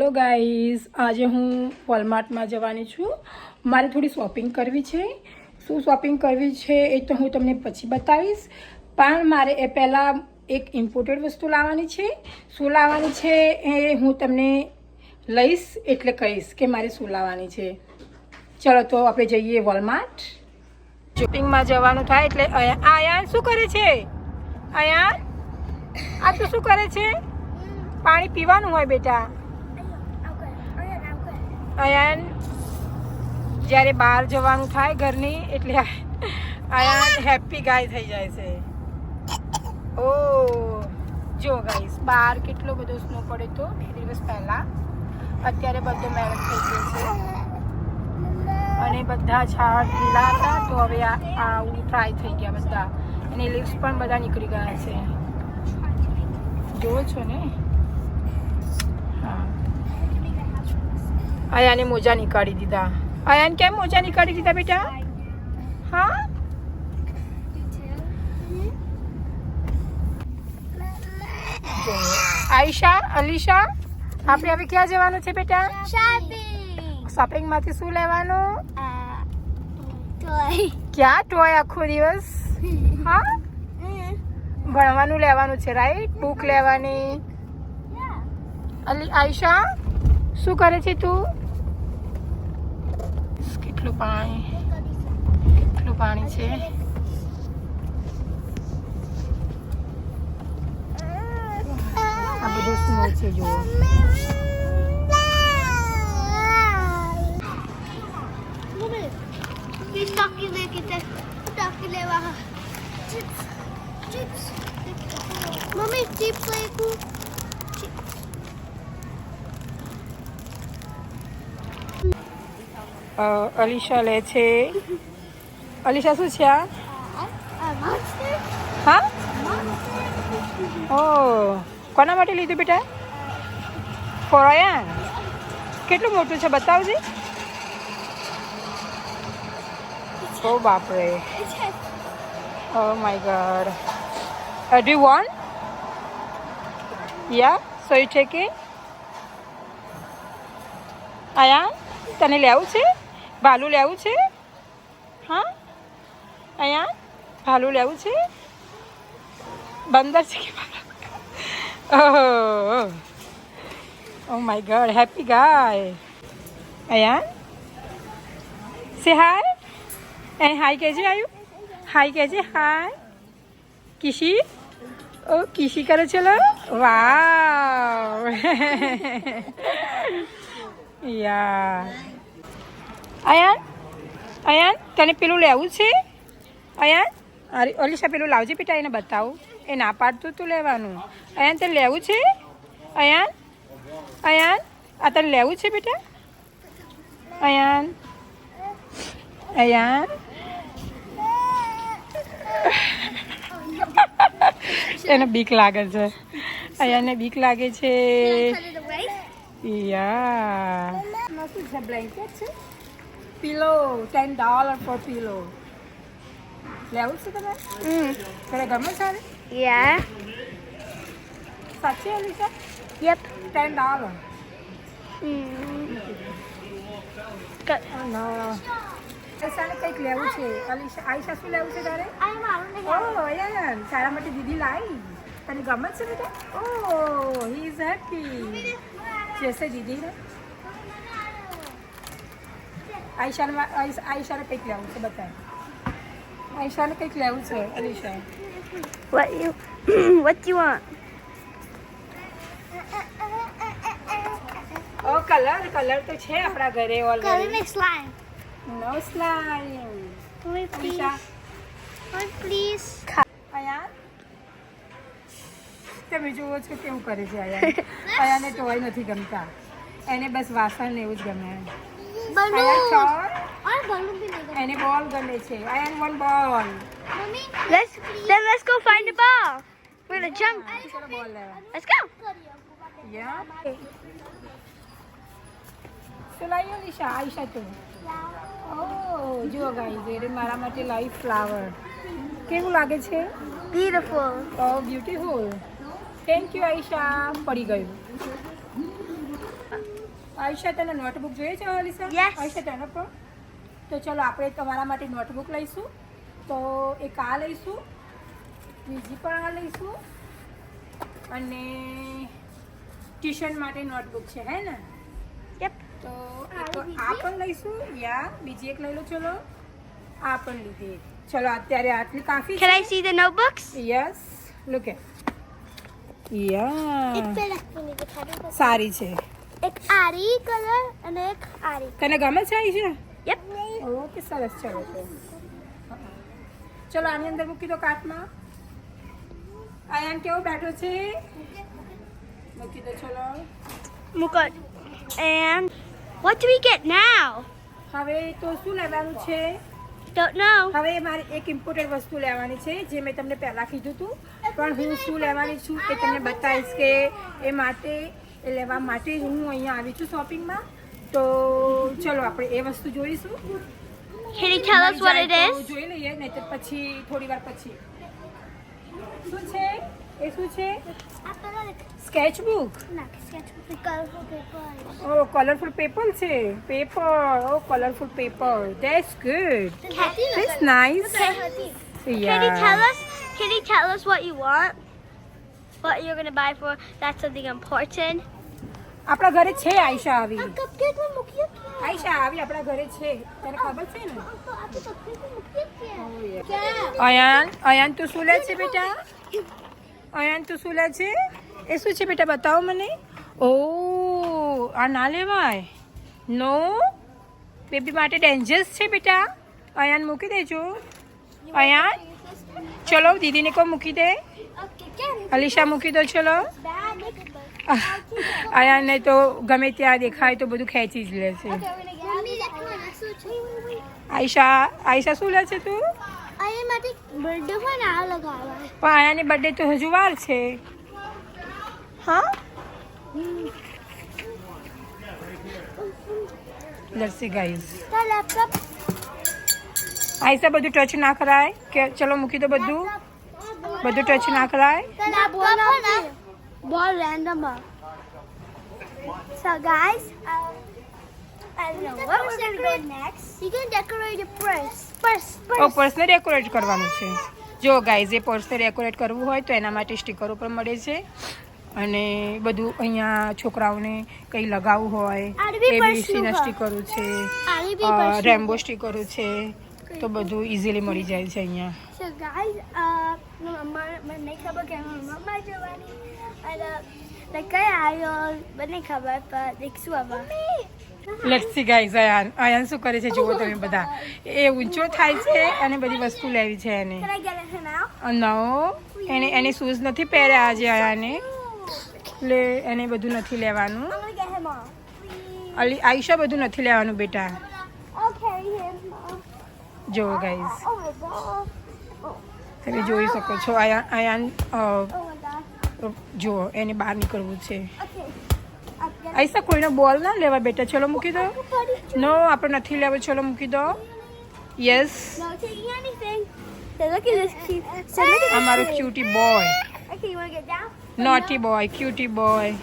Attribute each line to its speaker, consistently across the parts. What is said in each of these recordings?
Speaker 1: Hello guys આજે હું વોલમાર્ટમાં જવાની છું. મારે થોડી શોપિંગ કરવી છે. શું શોપિંગ કરવી છે એ તો હું તમને પછી બતાવીશ. પણ મારે એ પહેલાં એક ઇમ્પોર્ટેડ વસ્તુ લાવવાની છે. શું લાવવાની છે એ હું તમને લઈશ એટલે કહીશ કે મારે શું લાવવાની છે. ચલો તો આપણે જઈએ વોલમાર્ટ શોપિંગમાં જવાનું થાય એટલે આયાન શું કરે છે? આયાન આ તો શું કરે છે? પાણી પીવાનું હોય બેટા. અયાન જ્યારે બહાર જવાનું થાય ઘરની, એટલે અયાન હેપી ગાય થઈ જાય છે. ઓ, જો ગાઈસ બહાર કેટલો બધો સ્નો પડે તો, બે દિવસ પહેલાં. અત્યારે બધો મેરેજ થઈ ગયો છે. અને બધા ઝાડ લીલા હતા, તો હવે આ આવું ટ્રાય થઈ ગયા બધા. અને લીવ્સ પણ બધા નીકળી ગયા છે. જુઓ છો ને? આયાને મોજા નીકાળી દીધા. આયાને કેમ મોજા નીકાળી દીધા બેટા? હા? આયશા, અલીશા, આપણે હવે ક્યાં જવાનું છે બેટા?
Speaker 2: શોપિંગ
Speaker 1: શોપિંગમાંથી શું લેવાનું? ક્યાં ટોય આખો દિવસ? હા? ભણવાનું લેવાનું છે રાઈટ બુક લેવાની. અલી, આયશા, શું કરે છે તું? કેટલું પાણી? કેટલું પાણી છે? આ બધું સ્નો છે જુઓ.
Speaker 2: Please talkie લેકે
Speaker 1: અલીશા લે છે. અલીશા શું છે આ? હા? ઓ, કોના માટે લીધું બેટા? ફોરયાન કેટલું મોટું છે બતાવજે. ઓ બાપરે. ઓ my god. Do you want ya so you કે આયા? તને લેવું છે? ભાલું લેવું છે હા અહીંયા ભાલું લેવું છે બંદર છે કે ભાલું oh oh my god happy guy અહીંયા સે હાય એ હાય કહેજે આયુ હાય કહેજે હાય કિશી ઓ કિશી કરે ચલો વાવ યા અયાન અયાન તને પેલું લેવું છે? અયાન અરે અલીશા પેલું લાવજે બેટા એને બતાવું. એ ના પાડતું તું લેવાનું. અયાન તને લેવું છે? અયાન અયાન આ તને લેવું છે બેટા? અયાન અયાન એને બીક લાગે છે. અયાને બીક લાગે છે. યા બ્લેન્કેટ છે pillow ten dollar for pillow લેવું છે તમે તને ગમે છે?
Speaker 2: Yeah.
Speaker 1: સાચી Alisha
Speaker 2: Yep.
Speaker 1: Ten dollar. No આયશાને કંઈક લેવું છે અલીશા આયશા શું લેવું છે તારે ઓ યાર તારા માટે દીદી લાવી તને ગમે છે બેટા ઓ હી ઇઝ હેપી જૈસે આયશાને આયશાને કંઈક લેવું છે બતાવ આયશાને કંઈક લેવું છે Alisha
Speaker 2: What you What do you want?
Speaker 1: Oh colour colour તો છે આપણા ઘરે already
Speaker 2: me slime.
Speaker 1: No slime
Speaker 2: Mommy, please.
Speaker 1: Alisha
Speaker 2: Mommy, please.
Speaker 1: અયા તમે જુઓ છો કેવું કરે છે આયા અયાને ટોય નથી ગમતા એને બસ વાસણ ને એવું જ ગમે
Speaker 2: balloon. Or balloon
Speaker 1: bhi nahi. one
Speaker 2: ball. Let's then let's go find the ball. We're gonna jump. Let's go.
Speaker 1: Yeah. તો લાવ્યો નિશા આઈશા તો ઓ જો ગાઈઝ એ મારા માટે લાઈવ ફ્લાવર કેવું લાગે છે
Speaker 2: Beautiful.
Speaker 1: Oh beautiful thank you Aisha પડી ગયું આયુષા તને નોટબુક જોઈએ છે અલીસા
Speaker 2: Yes.
Speaker 1: આયુષા તને પણ? તો ચલો આપણે તમારા માટે નોટબુક લઈશું. તો એક આ લઈશું બીજી પણ આ લઈશું અને ટ્યુશન માટે નોટબુક છે હે ને? તો આ પણ લઈશું યા બીજી એક લઈ લો ચલો. આ પણ લીધી ચલો અત્યારે આટલી કાફી
Speaker 2: Can I see the notebooks?
Speaker 3: પેલા એની દેખાડી દો.
Speaker 1: સારી છે.
Speaker 3: એક આરી કલર અને એક આરી
Speaker 1: તને ગમે છે આયુષા
Speaker 2: યપ
Speaker 1: ઓકે સરસ ચલો ચલો. આની અંદર મૂકી દો કાર્ટમાં આયાન કેવો બેઠો છે? મૂકી દો ચલો.
Speaker 2: Mukad. And what we get now?
Speaker 1: હવે તો શું લેવાનું છે?
Speaker 2: Don't know.
Speaker 1: હવે મારે એક ઇમ્પોર્ટન્ટ વસ્તુ લેવાની છે જે મેં તમને પહેલાં કીધું હતું પણ હું શું લેવાની છું એ તમને બતાવીશ કે એ માટે એ લેવા માટે જ હું અહીંયા આવી છું શોપિંગમાં તો ચલો આપણે એ વસ્તુ જોઈશું
Speaker 2: Can you tell us what it
Speaker 1: જાય તો
Speaker 2: is?
Speaker 1: જોઈ લઈએ નહીં તો પછી થોડી વાર પછી શું છે એ શું છે
Speaker 3: આ પેલા દેખ-
Speaker 1: સ્કેચ બુક
Speaker 3: ના sketch book colourful paper.
Speaker 1: ઓ કલરફુલ પેપર છે paper O colourful paper that's good
Speaker 3: તે હતી ને
Speaker 1: ધેટ્સ
Speaker 3: colour.
Speaker 1: નાઇસ
Speaker 3: તે હતી.
Speaker 2: Can you tell us? Can you tell us what you want? What you're gonna buy for? That's something important.
Speaker 1: આપણા ઘરે છે આયશા આવી
Speaker 3: આ cupcake માં મૂક્યો ક્યાં?
Speaker 1: આયશા આવી આપણા ઘરે છે તને ખબર છે ને
Speaker 3: આ તો- આ તો cupcake માં મૂક્યો ક્યાં? ક્યાં?
Speaker 1: અયાન અયાન તું શું લે છે બેટા અયાન તું શું લે છે એ શું છે બેટા બતાવો મને ઓ આ ના લેવાય નો બેબી માટે ડેન્જરસ છે બેટા અયાન મૂકી દેજો અયાન ચલો દીદીને કો મૂકી દે
Speaker 3: Okay, ક્યાં?
Speaker 1: અલીશા મૂકી દો ચલો.
Speaker 3: એક
Speaker 1: તો ગમે ત્યાં દેખાય તો બધું ખેંચી જ લે છે.
Speaker 3: મમ્મી દેખાડો, શું છે?
Speaker 1: આયશા આયશા શું લે છે તું?
Speaker 3: અહીંયા.
Speaker 1: પણ આયાની બર્થડે તો હજુ વાર છે. હા? લસ્સી ગાઈઝ આયશા બધું ટચ ના કરાય? કે ચલો મૂકી દો બધું. બધું ટચ ના કરાય
Speaker 3: ને, random હોય. So guys, um, I don't know what we're gonna go next. You can decorate your purse. Purse,
Speaker 1: ઓ
Speaker 3: purse.
Speaker 1: પર્સને ડેકોરેટ કરવાનું છે જો ગાઈઝ એ પર્સને ડેકોરેટ કરવું હોય તો એના માટે સ્ટીકરો પણ મળે છે અને બધું અહીંયા છોકરાઓને કંઈ લગાવવું હોય એબીસીના સ્ટીકરો છે. રેમ્બો સ્ટીકરો છે તો બધું ઇઝીલી મળી જાય છે અહીંયા
Speaker 3: મમ્મા મને નહીં ખબર કે મમ્મા જવાની અને કઈ આવ્યો મને ખબર પણ દેખશું
Speaker 1: let's see guys Ayaan Ayaan શું કરે છે જુઓ તમે બધા. એ ઊંચો થાય છે અને બધી વસ્તુ લેવી છે એને? નો એને એને શૂઝ નથી પહેર્યા આજે અયાને એટલે એને બધું નથી લેવાનું. અલી આયુષા બધું નથી લેવાનું બેટા. જો ગાઈઝ. તમે જોઈ શકો છો અયાન અયાન અ,
Speaker 3: Oh my god.
Speaker 1: જુઓ એને બહાર નીકળવું છે આયુષા કોઈનો બોલ ના લેવા બેટા ચલો મૂકી દો. નો આપણે નથી લેવો ચલો મૂકી દો yes
Speaker 3: No taking anything. So look at this cute. So look at
Speaker 1: આ મારો cutie boy? Naughty boy cutie boy.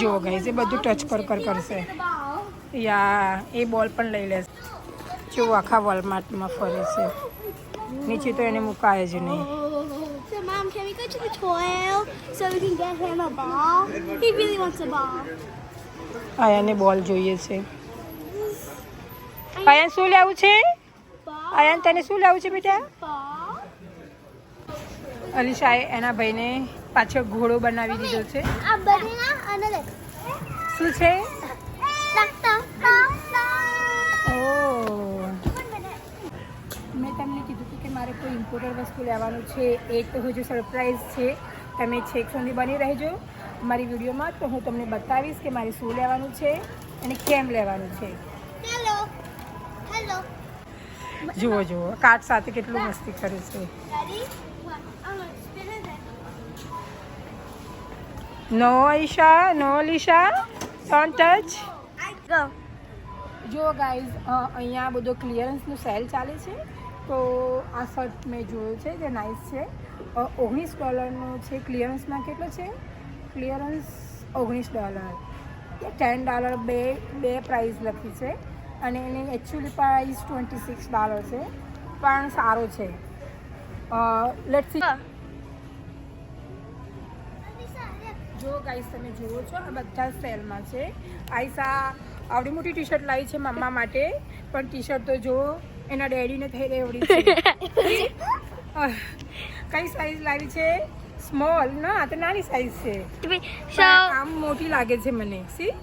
Speaker 1: જુઓ ગાઈઝ એ બધું ટચ કર કર કરશે. યા એ બોલ પણ લઈ લેશે જો આખા વોલમાર્ટમાં ફરે છે નીચે તો એને મુકાય જ નહીં
Speaker 3: So mom, can we go to the toy aisle so we can get him a ball? He really wants a ball.
Speaker 1: આયાને બોલ જોઈએ છે આયાન શું લેવું છે. આયાન તને શું લેવું છે બેટા. અલીશાએ એના ભાઈને પાછળ ઘોડો બનાવી દીધો છે. શું છે
Speaker 3: Da, da, da, da.
Speaker 1: ઓ
Speaker 3: One minute.
Speaker 1: મેં તમને કીધું હતું કે મારે કોઈ ઇમ્પોર્ટન્ટ વસ્તુ લેવાનું છે એ તો હજુ સરપ્રાઈઝ છે. તમે છેક સુધી બની રહેજો. મારી વિડીયોમાં તો હું તમને બતાવીશ કે મારે શું લેવાનું છે અને કેમ લેવાનું છે. જુઓ જુઓ. કાર્ડ સાથે કેટલું મસ્તી કરે છે. No Isha no Lisha don't touch. જો ગાઈઝ અહીંયા બધો ક્લિયરન્સનું સેલ ચાલે છે. તો આ શર્ટ મેં જોયો છે, જે નાઇસ છે. ઓગણીસ ડોલરનો છે. ક્લિયરન્સમાં કેટલો છે? ક્લિયરન્સ ઓગણીસ ડોલર ટેન ડોલર બે બે પ્રાઇસ લખી છે. અને એની actually price twenty six dollar છે. પણ સારો છે. લેટ સી જો ગાઈસ તમે જુઓ છો, આ બધા સેલમાં છે. આઈસા આવડી મોટી ટી શર્ટ લાવી છે મમ્મા માટે. પણ ટી શર્ટ તો જુઓ એના ડેડીને થઈ રહી એવડી છે કઈ સાઈઝ લાવી છે? સ્મોલ ના આ તો નાની સાઈઝ છે. આમ મોટી લાગે છે મને સી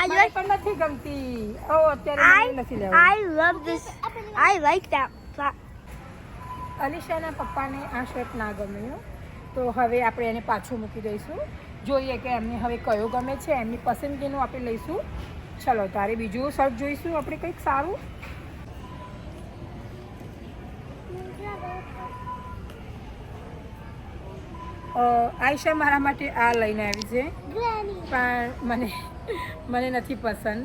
Speaker 2: આઈ
Speaker 1: પણ નથી ગમતી. ઓ અત્યારે મને નથી લેવું.
Speaker 2: આઈ love this. I like that. pla-
Speaker 1: પપ્પાને આ શર્ટ ના ગમ્યું તો હવે આપણે એને પાછું મૂકી દઈશું. જોઈએ કે એમને હવે કયો ગમે છે એમની પસંદગીનું આપણે લઈશું. ચલો, તારે બીજું શર્ટ જોઈશું? આપણે કંઈક સારું? આયશા મારા માટે આ લઈને આવી છે. પણ મને મને નથી પસંદ.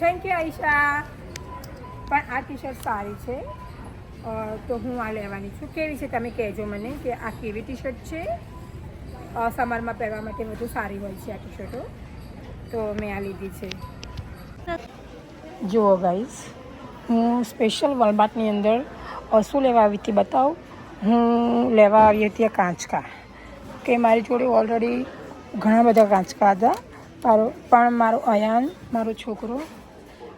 Speaker 1: Thank you Ayesha. પણ આ ટી શર્ટ સારી છે. તો હું આ લેવાની છું. કેવી છે તમે કહેજો મને કે આ કેવી ટી શર્ટ છે સમરમાં પહેરવા માટે વધુ સારી હોય છે આ ટી શર્ટો તો મેં આ લીધી છે. જુઓ ગાઈઝ હું સ્પેશિયલ વલબાટની અંદર શું લેવા આવી હતી, બતાવું. હું લેવા આવી હતી કાંચકા, કે મારી જોડે ઓલરેડી ઘણા બધા કાંચકા હતા. મારો, પણ મારો અયાન, મારો છોકરો,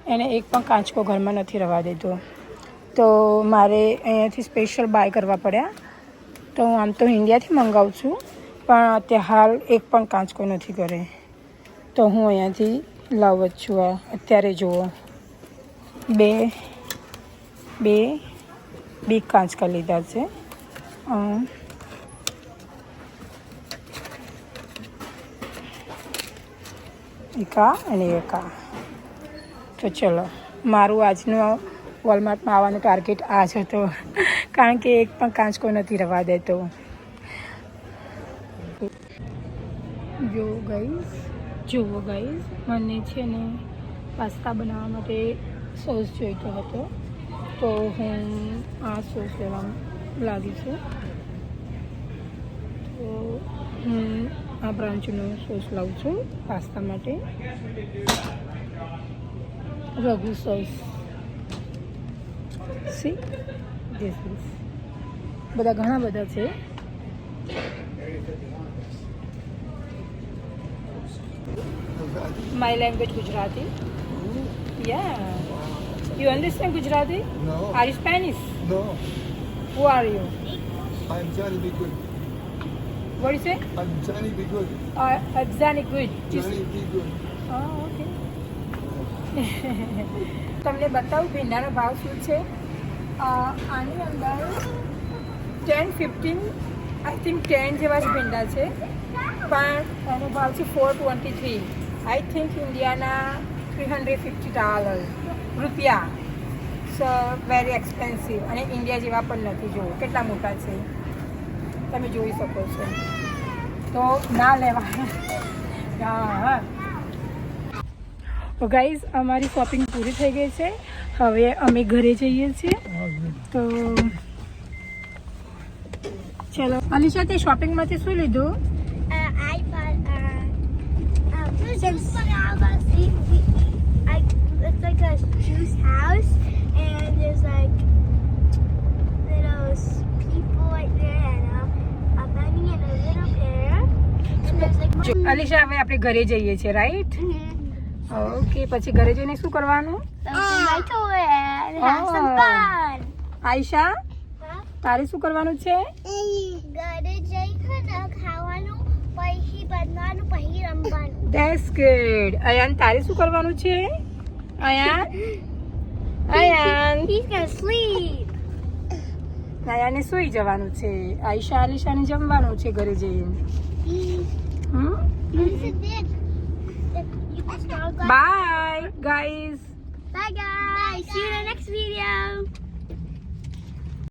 Speaker 1: એને એક પણ કાંચકો ઘરમાં નથી રવા દેતો. તો મારે અહીંયાથી સ્પેશિયલ બાય કરવા પડ્યા. તો હું આમ તો ઇન્ડિયાથી મંગાવું છું, પણ અત્યારે હાલ એક પણ કાંચકો નથી કરે તો હું અહીંયાથી લાવું જ છું આ. અત્યારે જુઓ. બે બે, બી કાંચકા લીધા છે. એકા અને એકા તો ચલો, મારું આજનું વોલમાર્ટમાં આવવાનું ટાર્ગેટ આ જ હતો. કારણ કે એક પણ કાંચકો નથી રવા દેતો. જો ગઈશ જુઓ ગાઈઝ મને છે ને પાસ્તા બનાવવા માટે સોસ જોઈતો હતો. તો હું આ સોસ લેવા લાગી છું. તો હું આ બ્રાન્ચનો સોસ લાવું છું પાસ્તા માટે. રઘુ સોસ. સી ધીસ બધા ઘણા બધા છે. My language Gujarati yeah you understand Gujarati?
Speaker 4: No,
Speaker 1: Are you Spanish
Speaker 4: no.
Speaker 1: Who are you
Speaker 4: I'm Johnny Be What
Speaker 1: do you say?
Speaker 4: I'm Johnny Uh, I'm
Speaker 1: એક્ઝાની good
Speaker 4: Johnny Be Oh,
Speaker 1: okay તમને બતાવું ભીંડાનો ભાવ શું છે? આની અંદર ten fifteen I think ten જેવા જ ભીંડા છે. પણ એનો ભાવ છે four twenty three three hundred fifty dollar રૂપિયા સો વેરી એક્સપેન્સિવ અને ઇન્ડિયા જેવા પણ નથી. જુઓ, કેટલા મોટા છે. તમે જોઈ શકો છો. તો ના લેવા હા ગાઈઝ અમારી શોપિંગ પૂરી થઈ ગઈ છે. હવે અમે ઘરે જઈએ છીએ. તો, ચલો. અલીશા તે શોપિંગમાંથી શું લીધું? અલીશા હવે આપણે ઘરે જઈએ છીએ રાઈટ. ઓકે પછી ઘરે જઈને શું કરવાનું. આયશા તારે શું કરવાનું છે?
Speaker 2: ઘરે જઈ ખાવાનું પછી બનવાનું પછી રમવાનું.
Speaker 1: ધેટ્સ ગુડ અયાન તારે શું કરવાનું છે? અયાન? અયાન.
Speaker 2: હી gonna સ્લીપ
Speaker 1: અયાને સૂઈ જવાનું છે. આયશા અલીશાને જમવાનું છે ઘરે જઈને. હમ? Bye, guys.
Speaker 2: Bye, guys. Bye. See you in the next video.